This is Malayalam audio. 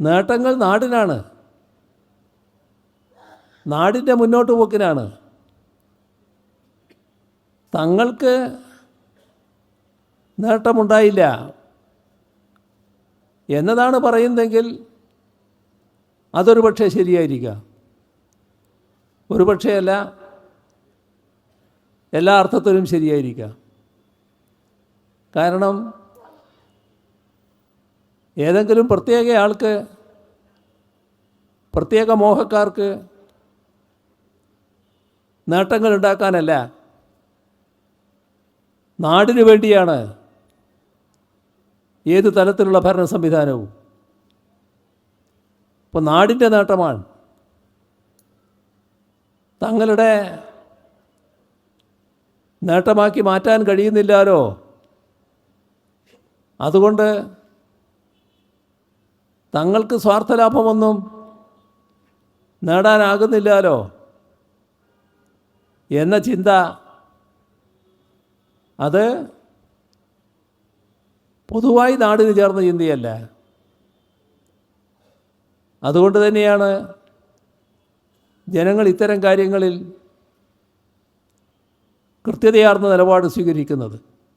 നേട്ടങ്ങൾ നാടിനാണ്. നാടിന്റെ മുന്നോട്ട് പോക്കിനാണ്. തങ്ങൾക്ക് നേട്ടമുണ്ടായില്ല എന്നതാണ് പറയുന്നതെങ്കിൽ അതൊരു പക്ഷേ ശരിയായിരിക്കാം. ഒരു പക്ഷേ അല്ല എല്ലാ അർത്ഥത്തിലും ശരിയായിരിക്കാം. കാരണം ഏതെങ്കിലും പ്രത്യേക ആൾക്ക് പ്രത്യേക മോഹക്കാർക്ക് നേട്ടങ്ങൾ ഉണ്ടാക്കാനല്ല നാടിനു വേണ്ടിയാണ് ഏത് തലത്തിലുള്ള ഭരണ സംവിധാനവും. ഇപ്പോൾ നാടിന്റെ നേട്ടമാണ്. തങ്ങളുടെ നേട്ടമാക്കി മാറ്റാൻ കഴിയുന്നില്ലാലോ അതുകൊണ്ട് തങ്ങൾക്ക് സ്വാർത്ഥലാഭമൊന്നും നേടാനാകുന്നില്ലല്ലോ എന്ന ചിന്ത. അത് പൊതുവായി നാടിന് ചേർന്ന ചിന്തയല്ല. അതുകൊണ്ട് തന്നെയാണ് ജനങ്ങൾ ഇത്തരം കാര്യങ്ങളിൽ കൃത്യതയാർന്ന നിലപാട് സ്വീകരിക്കുന്നത്.